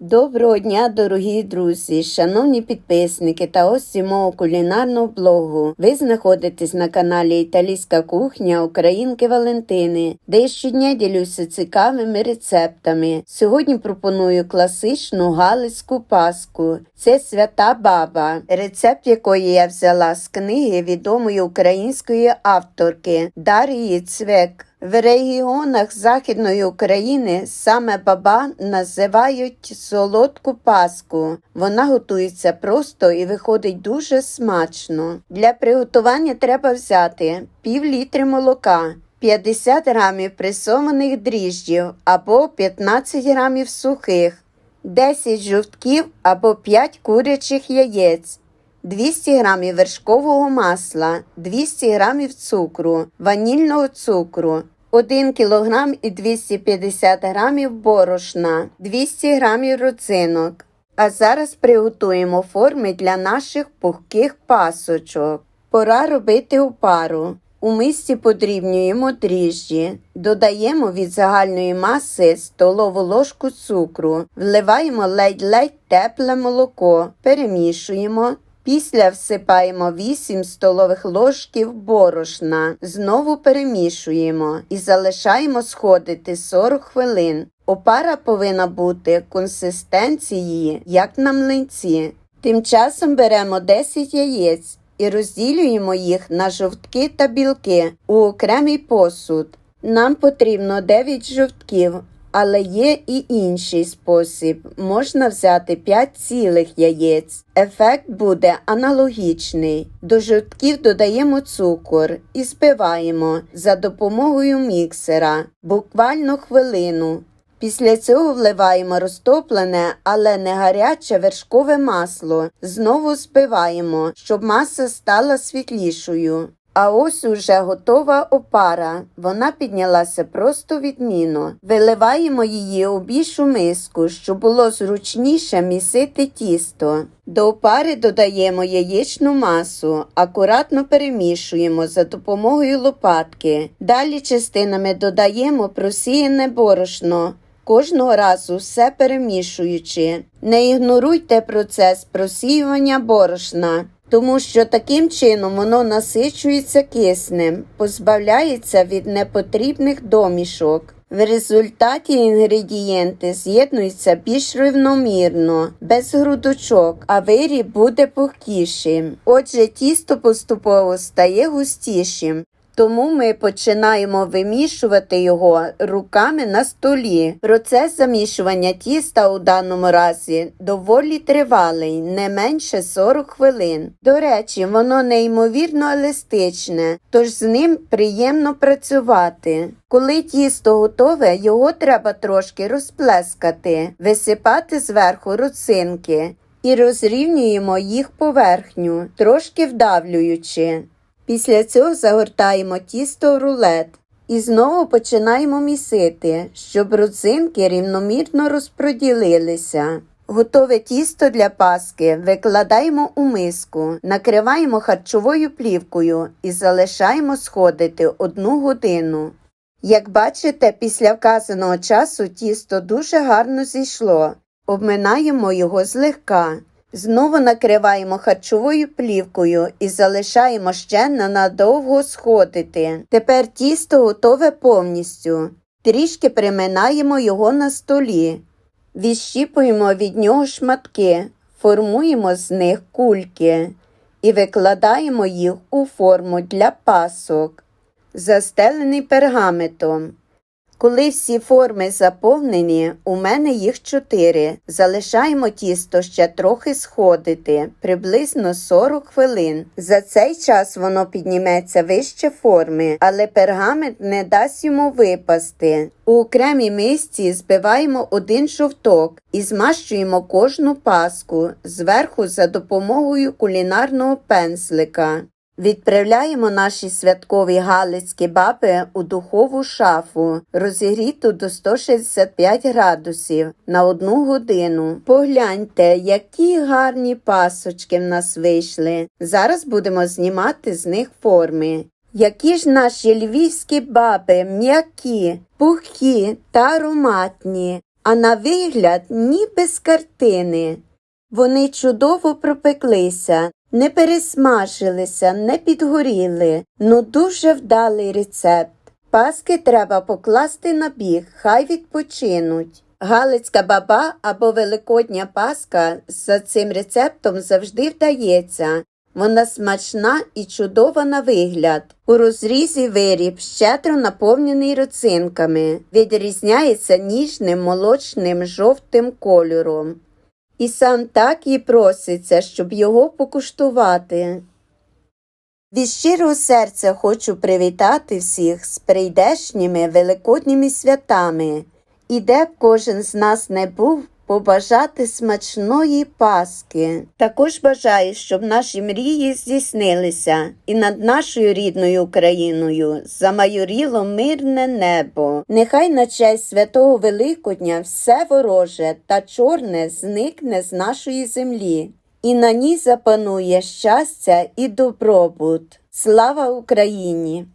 Доброго дня, дорогі друзі, шановні підписники та гості мого кулінарного блогу. Ви знаходитесь на каналі Італійська кухня Українки Валентини, де я щодня ділюся цікавими рецептами. Сьогодні пропоную класичну галицьку паску. Це свята баба, рецепт якої я взяла з книги відомої української авторки Дар'ї Цвек. В регіонах Західної України саме баба називають солодку паску. Вона готується просто і виходить дуже смачно. Для приготування треба взяти пів літри молока. 50 грамів присоманих дріжджів або 15 грамів сухих, 10 жовтків або 5 курячих яєць, 200 грамів вершкового масла, 200 грамів цукру, ванільного цукру, 1 кг і 250 грамів борошна, 200 грамів родзинок. А зараз приготуємо форми для наших пухких пасочок. Пора робити опару. У мисці подрібнюємо дріжджі, додаємо від загальної маси столову ложку цукру, вливаємо ледь-ледь тепле молоко, перемішуємо. Після всипаємо 8 столових ложків борошна, знову перемішуємо і залишаємо сходити 40 хвилин. Опара повинна бути консистенції, як на млинці. Тим часом беремо 10 яєць і розділюємо їх на жовтки та білки у окремий посуд. Нам потрібно 9 жовтків, але є і інший спосіб. Можна взяти 5 цілих яєць. Ефект буде аналогічний. До жовтків додаємо цукор і збиваємо за допомогою міксера буквально хвилину. Після цього вливаємо розтоплене, але не гаряче вершкове масло. Знову збиваємо, щоб маса стала світлішою. А ось уже готова опара. Вона піднялася просто відмінно. Виливаємо її у більшу миску, щоб було зручніше місити тісто. До опари додаємо яєчну масу, акуратно перемішуємо за допомогою лопатки. Далі частинами додаємо просіяне борошно. Кожного разу все перемішуючи. Не ігноруйте процес просіювання борошна тому що таким чином воно насичується киснем, позбавляється від непотрібних домішок. В результаті інгредієнти з'єднуються більш рівномірно, без грудочок, а виріб буде пухкішим. Отже, тісто поступово стає густішим. Тому ми починаємо вимішувати його руками на столі. Процес замішування тіста у даному разі доволі тривалий, не менше 40 хвилин. До речі, воно неймовірно еластичне, тож з ним приємно працювати. Коли тісто готове, його треба трошки розплескати, висипати зверху руцинки і розрівнюємо їх поверхню, трошки вдавлюючи. Після цього загортаємо тісто в рулет і знову починаємо місити, щоб родзинки рівномірно розподілилися. Готове тісто для паски викладаємо у миску, накриваємо харчовою плівкою і залишаємо сходити одну годину. Як бачите, після вказаного часу тісто дуже гарно зійшло, обминаємо його злегка. Знову накриваємо харчовою плівкою і залишаємо ще ненадовго сходити. Тепер тісто готове повністю. Трішки приминаємо його на столі, відщіпуємо від нього шматки, формуємо з них кульки і викладаємо їх у форму для пасок, застелений пергаментом. Коли всі форми заповнені, у мене їх чотири. Залишаємо тісто ще трохи сходити, приблизно 40 хвилин. За цей час воно підніметься вище форми, але пергамент не дасть йому випасти. У окремій мисці збиваємо один жовток і змащуємо кожну паску зверху за допомогою кулінарного пензлика. Відправляємо наші святкові галицькі баби у духову шафу, розігріту до 165 градусів на одну годину. Погляньте, які гарні пасочки в нас вийшли. Зараз будемо знімати з них форми. Які ж наші львівські баби м'які, пухкі та ароматні. а на вигляд ніби з картини. Вони чудово пропеклися, не пересмажилися, не підгоріли. Ну дуже вдалий рецепт. Паски треба покласти на біг, хай відпочинуть. Галицька баба або великодня паска за цим рецептом завжди вдається. Вона смачна і чудова на вигляд. У розрізі виріб щедро наповнений роцинками, відрізняється ніжним молочним жовтим кольором. І сам так і проситься, щоб його покуштувати. Від щирого серця хочу привітати всіх з прийдешніми великодніми святами. І де б кожен з нас не був, побажати смачної Паски. Також бажаю, щоб наші мрії здійснилися, і над нашою рідною Україною замайоріло мирне небо. Нехай на честь святого Великодня все вороже та чорне зникне з нашої землі, і на ній запанує щастя і добробут. Слава Україні!